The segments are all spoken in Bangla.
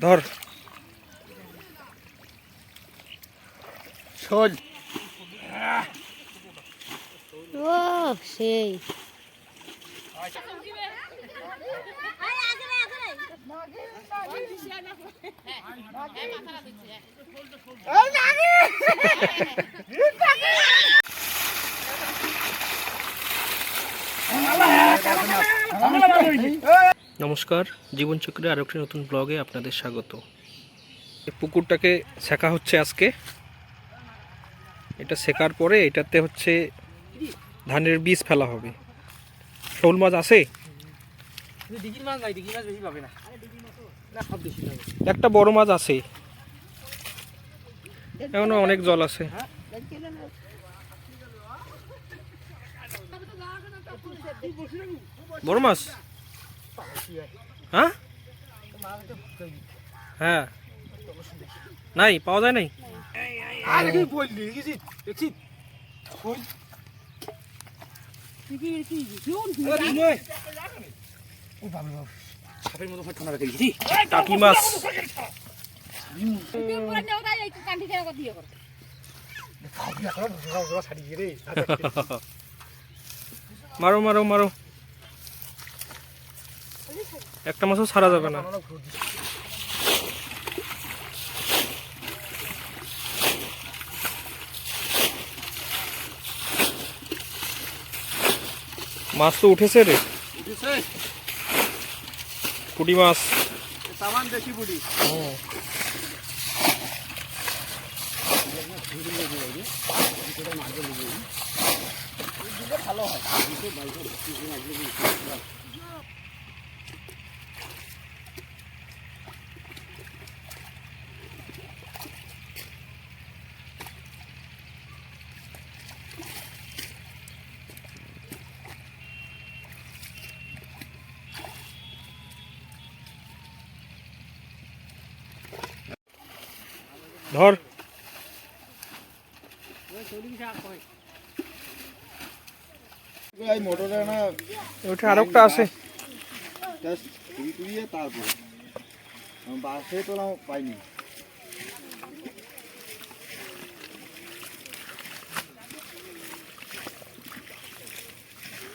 ধর শোল ও সেই নমস্কার জীবনচক্রে আরও একটি নতুন ব্লগে আপনাদের স্বাগত। এই পুকুরটাকে শেখা হচ্ছে আজকে। এটা শেখার পরে এটাতে হচ্ছে ধানের বীজ ফেলা হবে। শোল মাছ আছে? একটা বড় মাছ আছে। এখনও অনেক জল আছে। বড় মাছ? হ্যাঁ হ্যাঁ নাই পাওয়া যায় নাই টাকি মাছ মারো মারো মারো একটা মাছও ছাড়া যাবে না। মাছ তো উঠেছে রে। পুটি মাছ। সামান দেশি বুড়ি হুম। ধর। আরেকটা আছে তারপর বাসে তো না পাইনি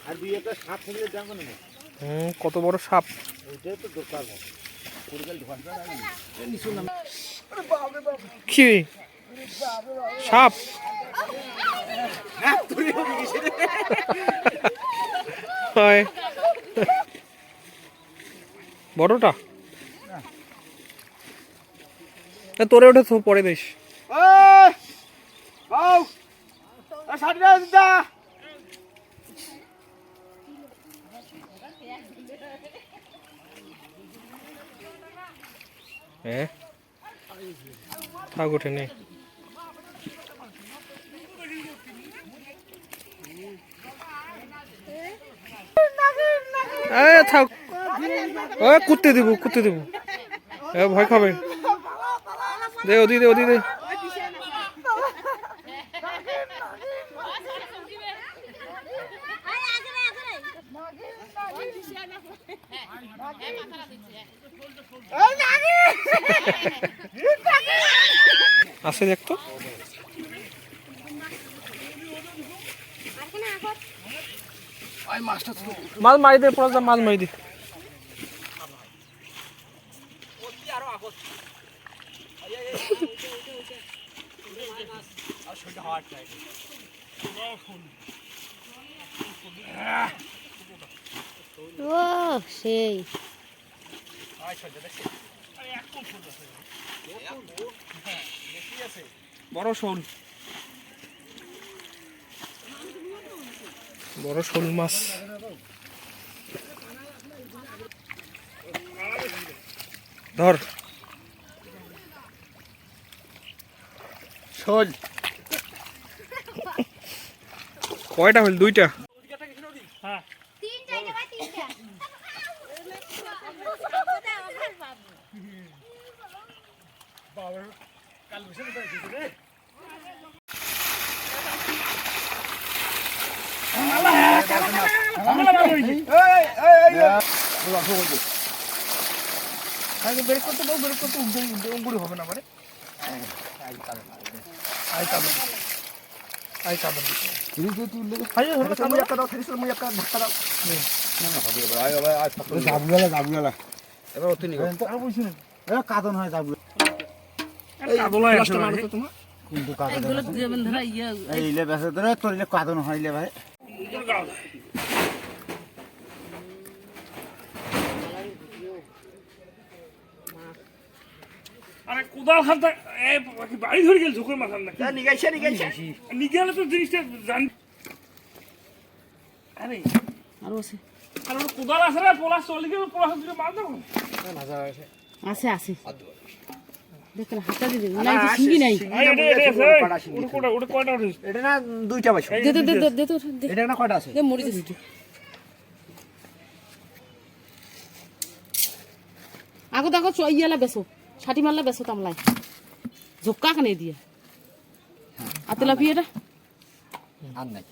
আর দুই একটা সাপ থাকলে দেখো না। হুম কত বড় সাপ? ওইটাই তো দরকার কি? সাপ? বড়টা? তোরে তো পরে দিস। হ্যাঁ থাক ওঠে নে। এ, থাক। কুত্তে দিব কুত্তে দিব। ভয় খাবে। দে ওদি দে ওদি দে। আসে দেখতো মাছ মারি দে পড়া মাছ মারি দে। ও। সেই। বড় শোল। বড় শোল মাছ। ধর। শোল। কয়টা হইল? দুইটা। আগে বের করতে পারো বের করতে অঙ্গুরি হবে না মানে কাদন আই কাদন তুললে আই হলো কাদন একটা দাও তিরিশ মুই একটা ধাক্কা দাও না না হবে এবার আয় আয় আয় জাবুলা জাবুলা এবার অতি নিগো আর বুঝছি না এ কাদন হয় জাবুলা কাদলাই আছে মানে তোমার কিন্তু কাদন এই ইলে বেসে ধরে তোর ইলে কাদন হইলে ভাই আরে কোদাল এ বাড়ি ধরে গেল ঝুঁকের মাথার নাকি? নিগাইছে নিগাইছে। নিগেলে তো জিনিসটা জান আরে আরও আছে। আর ওর কোদাল আছে রে পলাশ চলে গেল পলাশ দুটো মার দাও। আছে। আছে দেখেন হাতটা দিদি নাই তো সিঙ্গি নাই। এটা এটা ওটা কোটা ওটা কয়টা এটা না দুইটা দে দে দে দে তো এটা না কয়টা আছে? দে মরি দিছি আগো দেখো চইয়ালা বেসো। ছাটি মারলা বেসো তামলাই ঝোক্কা খানে দিয়ে আর তেলাপিয়াটা আর নাই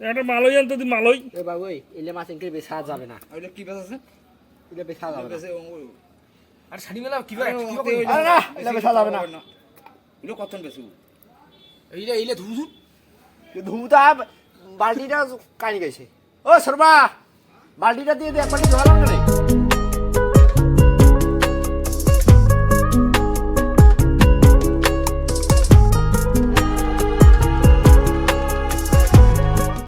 একটা মালই আনতো দি মালই এ বাবু এই ইলে মাছ ইনকে বেচা যাবে না ওইটা কি বেস আছে ইলে বেচা যাবে না আর শাড়ি মেলা কি ভাই আরে না এটা বেসা যাবে না এটা কতন বেসু ইলে ইলে ধুধু ধুমুতা বালতিটা কানি গেছে ও শর্মা বালতিটা দিয়ে দে এক বালতি জল আনবে